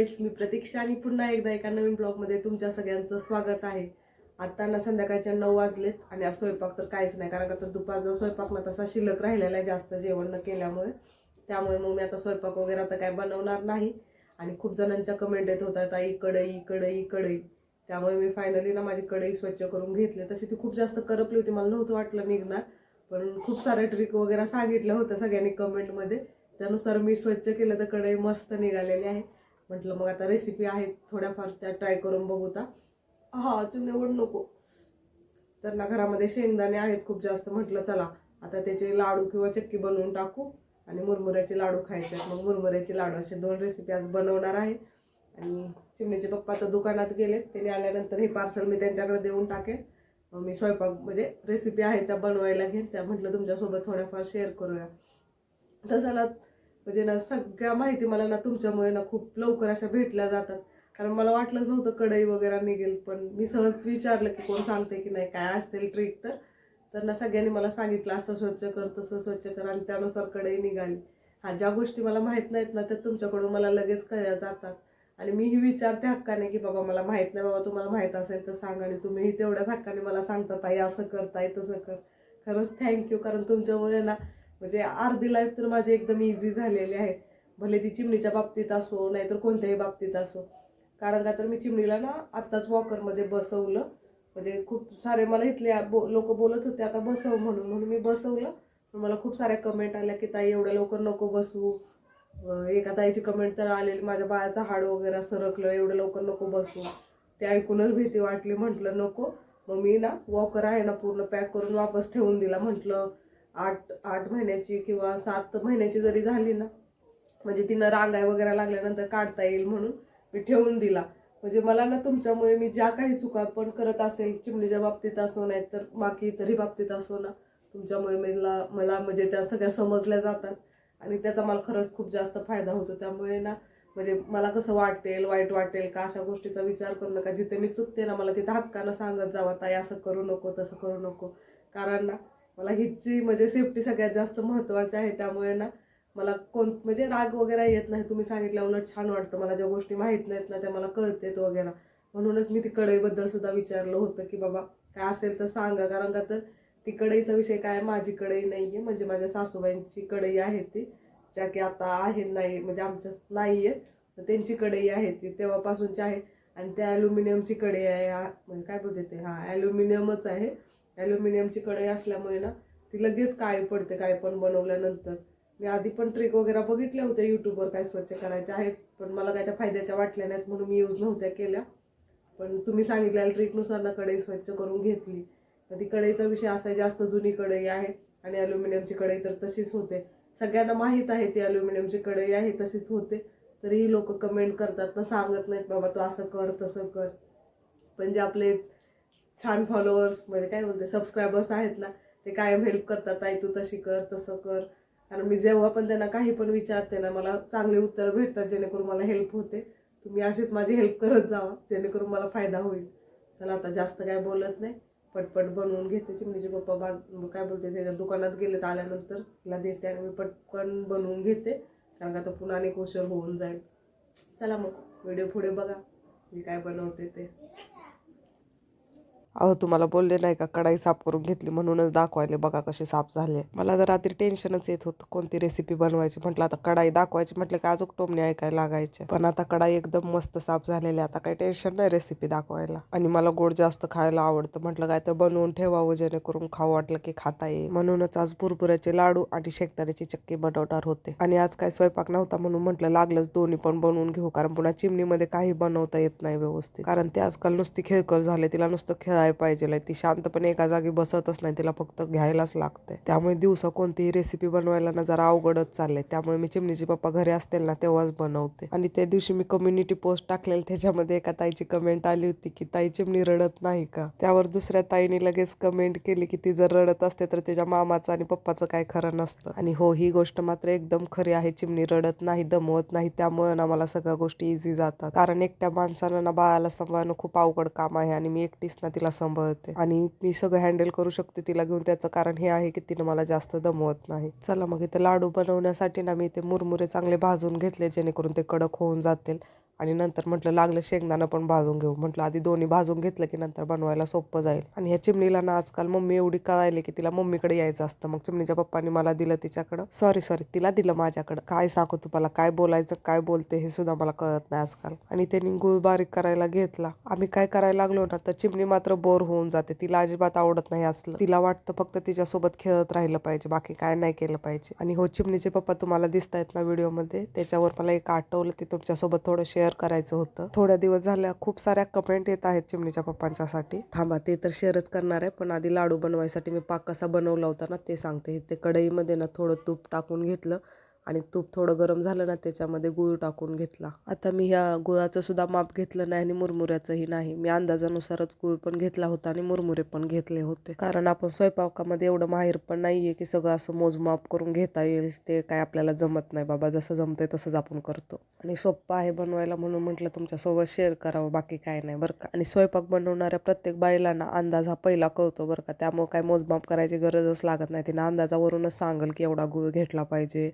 हाय मी प्रतीक्षा आणि पुन्हा एकदा एका नवीन ब्लॉगमध्ये तुमच्या सगळ्यांचं स्वागत आहे. आता ना संध्याकाळच्या नऊ वाजलेत आणि आज स्वयंपाक तर काहीच नाही कारण का तर दुपारचा स्वयंपाक ना तसा शिल्लक राहिलेला आहे जास्त जेवण न केल्यामुळे. त्यामुळे मग मी आता स्वयंपाक वगैरे आता काय बनवणार नाही. आणि खूप जणांच्या कमेंट येत होत्या ताई कढई कढई कढई. त्यामुळे मी फायनली ना माझी कढई स्वच्छ करून घेतली. तशी ती खूप जास्त करपली होती मला नव्हतं वाटलं निघणार. पण खूप साऱ्या ट्रिक वगैरे सांगितलं होतं सगळ्यांनी कमेंटमध्ये त्यानुसार मी स्वच्छ केलं तर कढई मस्त निघालेली आहे. म्हटलं मग आता रेसिपी आहेत थोड्याफार त्या ट्राय करून बघू ता हा तुम्ही नको. तर ना घरामध्ये शेंगदाणे आहेत खूप जास्त. म्हटलं चला आता त्याचे लाडू किंवा चक्की बनवून टाकू आणि मुरमुऱ्याचे लाडू खायचे आहेत. मग मुरमुऱ्याचे लाडू असे दोन रेसिपी आज बनवणार आहे. आणि चिमणीचे पप्पा तर दुकानात गेले त्यांनी आल्यानंतर हे पार्सल मी त्यांच्याकडे देऊन टाकेन. मग मी स्वयंपाक म्हणजे रेसिपी आहे त्या बनवायला घेईन. त्या म्हटलं तुमच्यासोबत थोड्याफार शेअर करूया. तसं ना म्हणजे ना सगळ्या माहिती मला ना तुमच्यामुळे ना खूप लवकर अशा भेटल्या जातात. कारण मला वाटलंच नव्हतं कढई वगैरे निघेल पण मी सहज विचारलं की कोण सांगते की नाही काय असेल ट्रिक तर. तर ना सगळ्यांनी मला सांगितलं असं स्वच्छ कर तसं स्वच्छ कर आणि त्यानुसार कढई निघाली. हा ज्या गोष्टी मला माहीत नाहीत ना त्या तुमच्याकडून मला लगेच कळल्या जातात. आणि मीही विचारते हक्काने की बाबा मला माहीत नाही बाबा तुम्हाला माहीत असेल तर सांग आणि तुम्हीही तेवढ्याच हक्काने मला सांगता ताई असं कर ताई तसं कर. खरंच थँक्यू कारण तुमच्यामुळे ना म्हणजे अर्धी लाईफ तर माझी एकदम इझी झालेली आहे. भले ती चिमणीच्या बाबतीत असो नाहीतर कोणत्याही बाबतीत असो. कारण का तर मी चिमणीला ना आत्ताच वॉकरमध्ये बसवलं. म्हणजे खूप सारे मला इथले बो लोक बोलत होते आता बसव म्हणून. म्हणून मी बसवलं. पण मला खूप साऱ्या कमेंट आल्या की ताई एवढ्या लवकर नको बसवू. एका ताईची कमेंट तर आलेली माझ्या बाळाचं हाड वगैरे सरकलं एवढं लवकर नको बसू ते ऐकूनच भीती वाटली म्हटलं नको. मग मी ना वॉकर आहे ना पूर्ण पॅक करून वापस ठेवून दिला म्हटलं आठ आठ महिन्याची किंवा सात महिन्याची जरी झाली ना म्हणजे तिनं रांगाय वगैरे लागल्यानंतर काढता येईल म्हणून मी ठेवून दिला. म्हणजे मला ना तुमच्यामुळे मी ज्या काही चुका पण करत असेल चिमणीच्या बाबतीत असो नाही तर बाकी इतरही बाबतीत असो ना तुमच्यामुळे मला मला म्हणजे त्या सगळ्या समजल्या जातात आणि त्याचा मला खरंच खूप जास्त फायदा होतो. त्यामुळे ना म्हणजे मला कसं वाटेल वाईट वाटेल का अशा गोष्टीचा विचार करू नका. जिथे मी चुकते ना मला तिथं हक्कानं सांगत जावं ताई असं करू नको तसं करू नको. कारण ना मला हिची म्हणजे सेफ्टी सगळ्यात जास्त महत्त्वाची आहे. त्यामुळे ना मला कोण म्हणजे राग वगैरे येत नाही. तुम्ही सांगितल्या उलट छान वाटतं. मला ज्या गोष्टी माहीत नाहीत ना त्या मला कळतेत वगैरे. म्हणूनच मी ती कढईबद्दल सुद्धा विचारलं होतं की बाबा काय असेल तर सांगा. कारण का तर ती कढईचा विषय काय माझी कढई नाही आहे म्हणजे माझ्या सासूबाईंची कढई आहे ती ज्या की आता आहे नाही म्हणजे आमच्या नाही आहेत तर त्यांची कढई आहे ती. तेव्हापासूनची आहे. आणि त्या ॲल्युमिनियमची कढई आहे. म्हणजे काय बोलते ते? हा ॲल्युमिनियमच आहे. ॲल्युमिनियमची कढई असल्यामुळे ना ती लगेच काय पडते काय पण बनवल्यानंतर. मी आधी पण ट्रिक वगैरे बघितल्या होत्या यूट्यूबवर काय स्वच्छ करायच्या आहेत पण मला काय त्या फायद्याच्या वाटल्या नाहीत म्हणून मी यूज नव्हत्या केल्या. पण तुम्ही सांगितलेल्या ट्रिकनुसार ना कढई स्वच्छ करून घेतली. तर ती कढईचा विषय असा आहे, जास्त जुनी कढई आहे आणि ॲल्युमिनियमची कढई तर तशीच होते. सगळ्यांना माहीत आहे ती ॲल्युमिनियमची कढई आहे तशीच होते. तरीही लोक कमेंट करतात पण सांगत नाहीत बाबा तू असं कर तसं कर. पण जे आपले छान फॉलोअर्स म्हणजे काय बोलते सबस्क्रायबर्स आहेत ना ते कायम हेल्प करतात आई तू तशी कर तसं कर. कारण मी जेव्हा पण त्यांना काही पण विचारते ना मला चांगले उत्तर भेटतात जेणेकरून मला हेल्प होते. तुम्ही अशीच माझी हेल्प करत जावा जेणेकरून मला फायदा होईल. चला आता जास्त काय बोलत नाही. पटपट बनवून घेते चिमणीचे पप्पा बाग काय बोलते त्याच्या दुकानात गेले तर आल्यानंतर तिला देते आणि मी पटकन बनवून घेते. कारण आता पुन्हा अनेक उशीर होऊन जाईल. चला मग व्हिडिओ पुढे बघा मी काय बनवते ते. अहो तुम्हाला बोलले नाही का कढाई साफ करून घेतली म्हणूनच दाखवायले बघा कसे साफ झाले. मला तर रात्री टेन्शनच येत होतं कोणती रेसिपी बनवायची म्हटलं आता कढाई दाखवायची म्हटलं की अजून टोमणे ऐकायला लागायचे. पण आता कढाई एकदम मस्त साफ झालेली आहे. आता काही टेन्शन नाही रेसिपी दाखवायला. आणि मला गोड जास्त खायला आवडतं म्हटलं काय तर बनवून ठेवावं जेणेकरून खाऊ वाटलं की खाता येईल. म्हणूनच आज भुरभुऱ्याचे लाडू आणि शेकदाण्याची चक्की बनवणार होते. आणि आज काय स्वयंपाक नव्हता म्हणून म्हटलं लागलंच दोन्ही पण बनवून घेऊ कारण पुन्हा चिमणीमध्ये काही बनवता येत नाही व्यवस्थित. कारण ते आजकाल नुसती खेळकर झाले तिला नुसतं खेळ खेळायला पाहिजे. ती शांतपणे एका जागी बसतच नाही. तिला फक्त घ्यायलाच लागते त्यामुळे दिवसा कोणतीही रेसिपी बनवायला ना जरा अवघडच चालले त्यामुळे मी चिमणीचे पप्पा घरी असतील ना तेव्हाच बनवते. आणि त्या दिवशी मी कम्युनिटी पोस्ट टाकलेली. त्याच्यामध्ये एका ताईची कमेंट आली होती की ताई चिमणी रडत नाही का? त्यावर दुसऱ्या ताईने लगेच कमेंट केली की ती जर रडत असते तर त्याच्या मामाचं आणि पप्पाचं काय खरं नसतं. आणि हो ही गोष्ट मात्र एकदम खरी आहे. चिमणी रडत नाही दमवत नाही. त्यामुळे ना मला सगळ्या गोष्टी इझी जातात. कारण एकट्या माणसानं ना बाळाला सांभाळणं खूप अवघड काम आहे. आणि मी एकटीच ना तिला सांभाळते. आणि मी सगळं हँडल करू शकते तिला घेऊन. त्याचं कारण हे आहे की तिनं मला जास्त दमवत नाही. चला मग इथे लाडू बनवण्यासाठी ना मी ते मुरमुरे चांगले भाजून घेतले जेणेकरून ते कडक होऊन जातील. आणि नंतर म्हटलं लागलं शेंगदाणं पण भाजून घेऊ. म्हटलं आधी दोन्ही भाजून घेतलं की नंतर बनवायला सोपं जाईल. आणि ह्या चिमणीला ना आजकाल मम्मी एवढी कळायली की तिला मम्मीकडे यायचं असतं. मग चिमणीच्या पप्पांनी मला दिलं तिच्याकडं. सॉरी सॉरी तिला दिलं माझ्याकडं. काय सांगू तुम्हाला? काय बोलायचं काय बोलते हे सुद्धा मला कळत नाही आजकाल. आणि त्यांनी गुळ बारीक करायला घेतला. आम्ही काय करायला लागलो ना तर चिमणी मात्र बोर होऊन जाते. तिला अजिबात आवडत नाही असलं. तिला वाटतं फक्त तिच्यासोबत खेळत राहिलं पाहिजे. बाकी काय नाही केलं पाहिजे. आणि हो चिमणीचे पप्पा तुम्हाला दिसत आहेत ना व्हिडिओमध्ये? त्याच्यावर मला एक आठवलं ते तुमच्यासोबत थोडं शेअर करायचं होतं. थोड्या दिवस झाल्या खूप साऱ्या कमेंट येत आहेत चिमणीच्या पप्पांच्यासाठी. थांबा ते तर शेअरच करणार आहे पण आधी लाडू बनवायसाठी मी पाक कसा बनवला होता ना ते सांगते. ते कढईमध्ये ना थोडं तूप टाकून घेतलं. आणि तूप थोडं गरम झालं ना त्याच्यामध्ये गुळ टाकून घेतला. आता मी ह्या गुळाचं सुद्धा माप घेतलं नाही आणि मुरमुऱ्याचंही नाही. मी अंदाजानुसारच गुळ पण घेतला होता आणि मुरमुरे पण घेतले होते. कारण आपण स्वयंपाकामध्ये एवढं माहेर पण नाहीये की सगळं असं मोजमाप करून घेता येईल. ते काय आपल्याला जमत नाही बाबा. जसं जमतंय तसंच आपण करतो. आणि सोपं आहे बनवायला म्हणून म्हटलं तुमच्यासोबत शेअर करावं. बाकी काय नाही बरं का. आणि स्वयंपाक बनवणाऱ्या प्रत्येक बाईला ना अंदाज हा पहिला कळतो बरं का. त्यामुळे काय मोजमाप करायची गरजच लागत नाही. तिनं अंदाजावरूनच सांगेल की एवढा गूळ घेतला पाहिजे.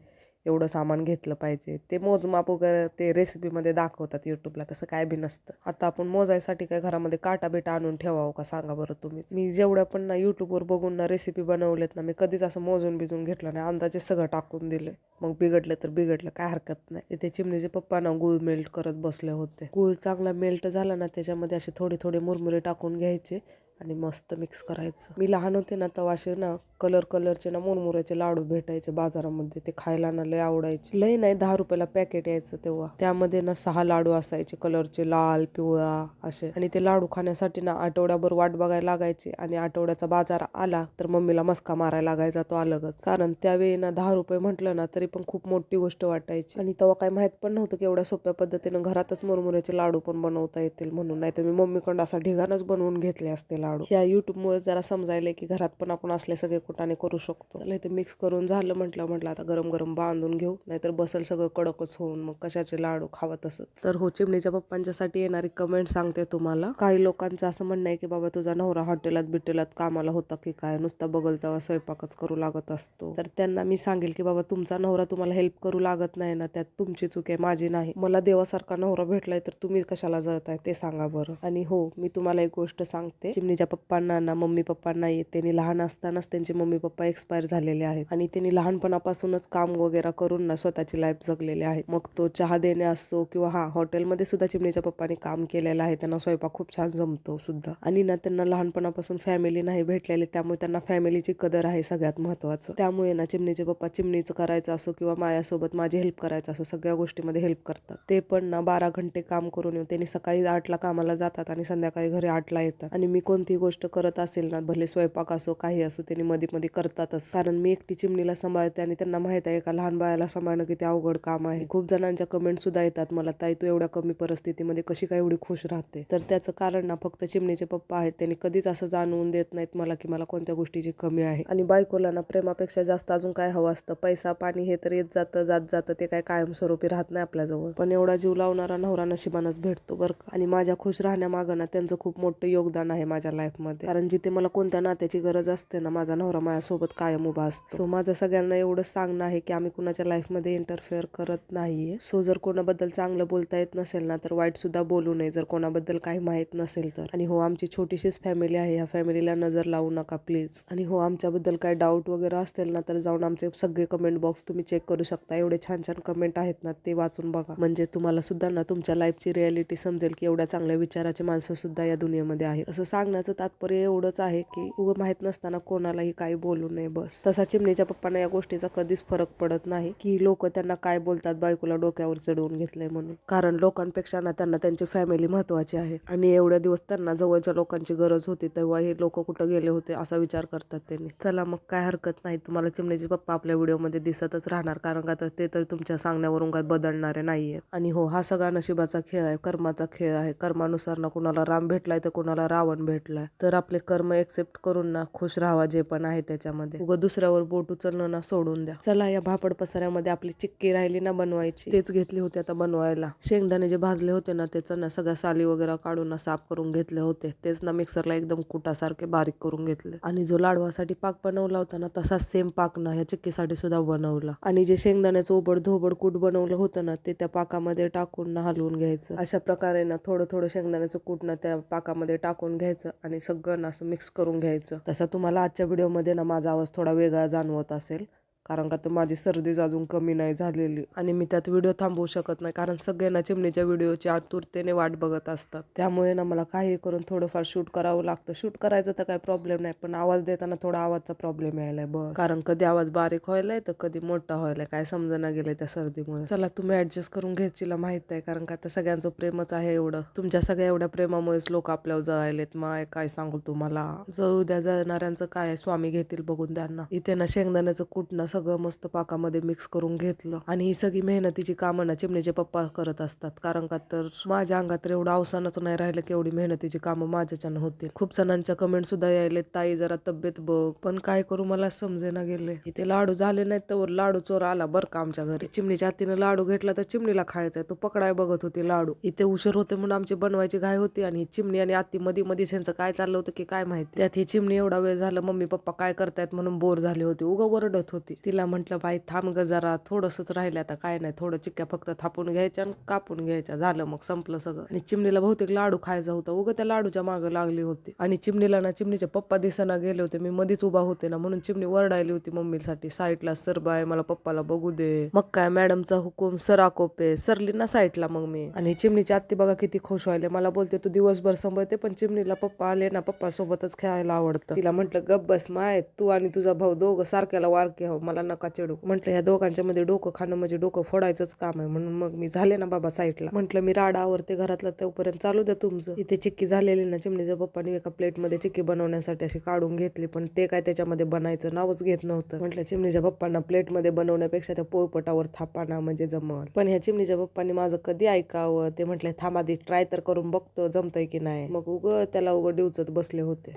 एवढं सामान घेतलं पाहिजे. ते मोजमाप वगैरे ते रेसिपीमध्ये दाखवतात यूट्यूबला तसं काय बी नसतं. आता आपण मोजायसाठी काय घरामध्ये काटा बिटा आणून ठेवावं का सांगा बरं तुम्ही. मी जेवढ्या पण ना यूट्यूबवर बघून ना रेसिपी बनवलेत ना मी कधीच असं मोजून बिजून घेतलं नाही. अंदाजे सगळं टाकून दिले. मग बिघडलं तर बिघडलं काय हरकत नाही. तिथे चिमणीचे पप्पा ना गुळ मेल्ट करत बसले होते. गुळ चांगला मेल्ट झाला ना त्याच्यामध्ये असे थोडे थोडे मुरमुरे टाकून घ्यायचे. आणि मस्त मिक्स करायचं. मी लहान होते ना तेव्हा असे ना कलर कलरचे ना मुरमुऱ्याचे लाडू भेटायचे बाजारामध्ये. ते खायला ना लय आवडायचे. लय नाही दहा रुपयाला पॅकेट यायचं तेव्हा. त्यामध्ये ना सहा लाडू असायचे कलरचे लाल पिवळा असे. आणि ते लाडू खाण्यासाठी ना आठवड्याभर वाट बघायला लागायचे. आणि आठवड्याचा बाजार आला तर मम्मीला मस्का मारायला लागायचा तो अलगच. कारण त्यावेळी ना दहा रुपये म्हटलं ना तरी पण खूप मोठी गोष्ट वाटायची. आणि तेव्हा काही माहीत पण नव्हतं की एवढ्या सोप्या पद्धतीनं घरातच मुरमुऱ्याचे लाडू पण बनवता येतील म्हणून. नाही तर मी मम्मीकडं असा ढिगाणच बनवून घेतले असते लाडू. ह्या युट्यूबमुळे जरा समजायला की घरात पण आपण असले सगळे कुटाने करू शकतो. इथे मिक्स करून झालं म्हटलं म्हटलं आता गरम गरम बांधून घेऊ. नाहीतर बसल सगळं कडकच होऊन मग कशाचे लाडू खावं तसंच. तर हो चिमणीच्या पप्पांच्यासाठी येणारी कमेंट सांगते तुम्हाला. काही लोकांचं असं म्हणणं आहे की बाबा तुझा नवरा हॉटेलात बिटेलात कामाला होता की काय? नुसता बघल तेव्हा स्वयंपाकच करू लागत असतो. तर त्यांना मी सांगेल की बाबा तुमचा नवरा तुम्हाला हेल्प करू लागत नाही ना त्यात तुमची चूक आहे माझी नाही. मला देवासारखा नवरा भेटलाय तर तुम्ही कशाला जळताय ते सांगा बरं. आणि हो मी तुम्हाला एक गोष्ट सांगते. चिमणीच्या पप्पांना ना मम्मी पप्पांना येत. त्यांनी लहान असतानाच त्यांचे मम्मी पप्पा एक्सपायर झालेले आहेत. आणि त्यांनी लहानपणापासूनच काम वगैरे करून ना स्वतःची लाईफ जगलेली आहे. मग तो चहा देणे असो किंवा हा हॉटेलमध्ये सुद्धा चिमणीच्या पप्पाने काम केलेलं आहे. त्यांना स्वयंपाक खूप छान जमतो सुद्धा. आणि ना त्यांना लहानपणापासून फॅमिली नाही भेटलेली. त्यामुळे त्यांना फॅमिलीची कदर आहे सगळ्यात महत्वाचं. त्यामुळे ना चिमणीचे पप्पा चिमणीचं करायचं असो किंवा माझ्यासोबत माझी हेल्प करायचं असो सगळ्या गोष्टीमध्ये हेल्प करतात. ते पण ना बारा घंटे काम करून येऊन त्यांनी सकाळी आठला कामाला जातात आणि संध्याकाळी घरी आठला येतात. आणि मी कोण कोणती गोष्ट करत असेल ना भले स्वयंपाक असो काही असो त्यांनी मध्ये मध्ये करतातच. कारण मी एकटी चिमणीला सांभाळते आणि त्यांना माहीत आहे का लहान बाळाला सांभाळणं किती अवघड काम आहे. खूप जणांच्या कमेंट सुद्धा येतात मला ताई तू एवढ्या कमी परिस्थितीमध्ये कशी काय एवढी खुश राहते? तर त्याचं कारण ना फक्त चिमणीचे पप्पा आहेत त्यांनी कधीच असं जाणवून देत नाहीत मला की मला कोणत्या गोष्टीची कमी आहे. आणि बायकोला ना प्रेमापेक्षा जास्त अजून काय हवं असतं? पैसा पाणी हे तर येत जातं जात जातं ते काय कायमस्वरूपी राहत नाही आपल्याजवळ. पण एवढा जीव लावणारा नवरा नशिबानच भेटतो बरं आणि माझ्या खुश राहण्यामागं ना त्यांचं खूप मोठं योगदान आहे माझ्या लाईफमध्ये कारण जिथे मला कोणत्या नात्याची गरज असते ना माझा नवरा माझ्यासोबत कायम उभा असतो. सो माझं सगळ्यांना एवढं सांगणं आहे की आम्ही कुणाच्या लाईफमध्ये इंटरफेअर करत नाहीये. सो जर कोणाबद्दल चांगलं बोलता येत नसेल ना तर वाईट सुद्धा बोलू नये. जर कोणाबद्दल काही माहीत नसेल तर. आणि हो आमची छोटीशीच फॅमिली आहे. ह्या फॅमिलीला नजर लावू नका प्लीज आणि हो आमच्याबद्दल काय डाऊट वगैरे असतील ना तर जाऊन आमचे सगळे कमेंट बॉक्स तुम्ही चेक करू शकता. एवढे छान छान कमेंट आहेत ना ते वाचून बघा. म्हणजे तुम्हाला सुद्धा ना तुमच्या लाईफची रियालिटी समजेल की एवढ्या चांगल्या विचाराचे माणसं सुद्धा या दुनियेमध्ये आहेत. असं सांगण्याचा सांगण्याचं तात्पर्य एवढंच आहे की उगं माहीत नसताना कोणालाही काही बोलू नये बस. तसा चिमणीच्या पप्पांना या गोष्टीचा कधीच फरक पडत नाही की लोक त्यांना काय बोलतात बायकोला डोक्यावर चढवून घेतलंय म्हणून. कारण लोकांपेक्षा ना त्यांना त्यांची फॅमिली महत्वाची आहे. आणि एवढ्या दिवस त्यांना जवळच्या लोकांची गरज होती तेव्हा हे लोक कुठं गेले होते असा विचार करतात त्यांनी. चला मग काय हरकत नाही. तुम्हाला चिमणीचे पप्पा आपल्या व्हिडिओमध्ये दिसतच राहणार कारण का तर ते तर तुमच्या सांगण्यावरून काय बदलणारे नाहीये आणि हो हा सगळा नशिबाचा खेळ आहे कर्माचा खेळ आहे. कर्मानुसार ना कुणाला राम भेटलाय तर कुणाला रावण भेटलाय तर आपले कर्म एक्सेप्ट करून ना खुश राहावा जे पण आहे त्याच्यामध्ये. उगं दुसऱ्यावर बोट उचलणं ना सोडून द्या. चला या भापड पसाऱ्यामध्ये आपली चिक्की राहिली ना बनवायची. तेच घेतली होती आता बनवायला. शेंगदाणे जे भाजले होते ना त्याचं ना सगळ्या साली वगैरे काढून ना साफ करून घेतले होते. तेच ना मिक्सरला एकदम कुटासारखे बारीक करून घेतले. आणि जो लाडवासाठी पाक बनवला होता ना तसाच सेम पाक ना या चिक्कीसाठी सुद्धा बनवला. आणि जे शेंगदाण्याचं ओबड धोबड कूट बनवलं होतं ना ते त्या पाकामध्ये टाकून ना हलवून घ्यायचं. अशा प्रकारे ना थोडं थोडं शेंगदाण्याचं कूट ना त्या पाकामध्ये टाकून घ्यायचं. आणि सगळं ना असं मिक्स करून घ्यायचं. तसा तुम्हाला आजच्या व्हिडिओमध्ये ना माझा आवाज थोडा वेगळा जाणवत असेल. कारण का तर माझी सर्दीच अजून कमी नाही झालेली. आणि मी त्यात व्हिडिओ थांबवू शकत नाही कारण सगळ्यांना चिमणीच्या व्हिडिओची आतुरतेने वाट बघत असतात. त्यामुळे ना मला काही करून थोडंफार शूट करावं लागतं. शूट करायचं तर काही प्रॉब्लेम नाही पण आवाज देताना थोडा आवाजचा प्रॉब्लेम यायलाय बस. कारण कधी आवाज बारीक व्हायलाय तर कधी मोठा व्हायलाय. काय समजना गेलंय त्या सर्दीमुळे. चला तुम्ही ऍडजस्ट करून घ्यायचीला माहीत आहे कारण का तर सगळ्यांचं प्रेमच आहे एवढं. तुमच्या सगळ्या एवढ्या प्रेमामुळेच लोक आपल्यावर जळायलेत. माय काय सांगू तुम्हाला? जाऊ द्या जळणाऱ्यांचं काय स्वामी घेतील बघून त्यांना. इथे ना शेंगदाण्याचं कुटणं सगळं मस्त पाकामध्ये मिक्स करून घेतलं. आणि ही सगळी मेहनतीची कामं ना चिमणीचे पप्पा करत असतात. कारण का तर माझ्या अंगात एवढं अवसानच नाही राहिलं की एवढी मेहनतीची कामं माझ्याच्यानं होतील. खूप जणांच्या कमेंट सुद्धा यायले ताई जरा तब्येत बघ. पण काय करू मला समजेना गेले. इथे लाडू झाले नाहीत तर लाडू चोर आला बरं का आमच्या घरी. चिमणीच्या हातीनं लाडू घेतला तर चिमणीला खायचा तो पकडाय बघत होती लाडू. इथे उशीर होते म्हणून आमची बनवायची घाय होती आणि चिमणी आणि आत्ती मध्ये मध्ये त्यांचं काय चाललं होतं की काय माहिती. त्यात ही चिमणी एवढा वेळ झाला मम्मी पप्पा काय करतायत? म्हणून बोर झाले होते. उगा ओरडत होती. तिला म्हटलं बाई थांब ग जरा थोडंसंच राहिलं आता काय नाही थोडं चिक्क्या फक्त थापून घ्यायच्या आणि कापून घ्यायच्या. झालं मग संपलं सगळं. आणि चिमणीला बहुतेक लाडू खायचा होता. उगं त्या लाडूच्या मागं लागली होती. आणि चिमणीला ना चिमणीचे पप्पा दिसना गेले होते. मी मध्येच उभा होते ना म्हणून चिमणी वरडायली होती मम्मीसाठी. साईडला सर बाय मला पप्पाला बघू दे. मग काय मॅडमचा हुकूम सरा कोपे सरली ना साईडला मग मी. आणि चिमणीची आत्ती बघा किती खुश व्हायले. मला बोलते तू दिवसभर संभळते पण चिमणीला पप्पा आले ना पप्पा सोबतच खेळायला आवडतं. तिला म्हटलं गप बस माय तू आणि तुझा भाऊ दोघं सारख्याला वारके हो मला नका चिडू. म्हटलं ह्या दोघांच्या मध्ये डोकं खाणं म्हणजे डोकं फोडायचंच काम आहे. म्हणून मग मी झाले ना बाबा साईडला. म्हटलं मी राडा आवरते घरातलं तोपर्यंत चालू द्या तुमचं. इथे चिक्की झालेली ना चिमणीच्या पप्पानी एका प्लेटमध्ये चिक्की बनवण्यासाठी अशी काढून घेतली पण ते काय त्याच्यामध्ये बनायचं नावच घेत नव्हतं. म्हटलं चिमणीच्या पप्पांना प्लेटमध्ये बनवण्यापेक्षा त्या पोळपटावर थापाना म्हणजे जमल. पण ह्या चिमणीच्या पप्पांनी माझं कधी ऐकावं? ते म्हटलं थांब ट्राय तर करून बघतो जमतंय की नाही. मग उग त्याला उघड डिवचत बसले होते.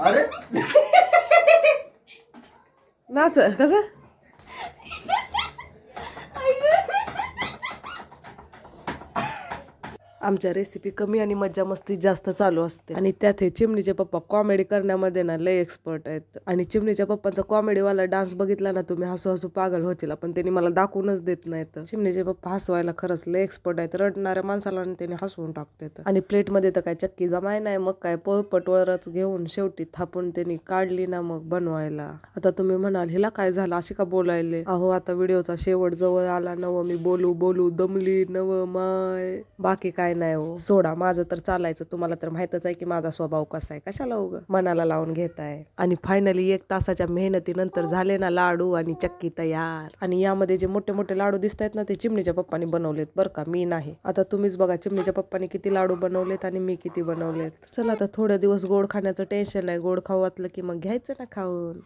अरे! नाच कसं आमच्या रेसिपी कमी आणि मज्जा मस्ती जास्त चालू असते. आणि त्यात हे चिमणीचे पप्पा कॉमेडी करण्यामध्ये ना लय एक्सपर्ट आहेत. आणि चिमणीच्या पप्पांचा कॉमेडीवाला डान्स बघितला ना तुम्ही हसू हसू पागल होतील. पण त्यांनी मला दाखवूनच देत नाहीत. चिमणीचे पप्पा हसवायला खरंच लय एक्सपर्ट आहेत. रडणाऱ्या माणसाला आणि त्यांनी हसवून टाकतात. आणि प्लेटमध्ये तर काय चक्की जमाय नाही मग काय पोळपट वरच घेऊन शेवटी थापून त्यांनी काढली ना मग बनवायला. आता तुम्ही म्हणाल हिला काय झालं? अशी का बोलायले? अहो आता व्हिडिओचा शेवट जवळ आला. नव मी बोलू बोलू दमली नव माय. बाकी काय नाही हो. सोडा माझं तर चालायचं. तुम्हाला तर माहितच आहे की माझा स्वभाव कसा आहे. कशाला उग? मनाला लावून घेताय. आणि फायनली एक तासाच्या मेहनतीनंतर झाले ना लाडू आणि चक्की तयार. आणि यामध्ये जे मोठे मोठे लाडू दिसत आहेत ना ते चिमणीच्या पप्पानी बनवलेत बरं का. मी नाही. आता तुम्हीच बघा चिमणीच्या पप्पानी किती लाडू बनवलेत आणि मी किती बनवलेत. चला आता थोडे दिवस गोड खाण्याचं टेन्शन आहे गोड खाऊ वाटलं की मग घ्यायचं ना खाऊन.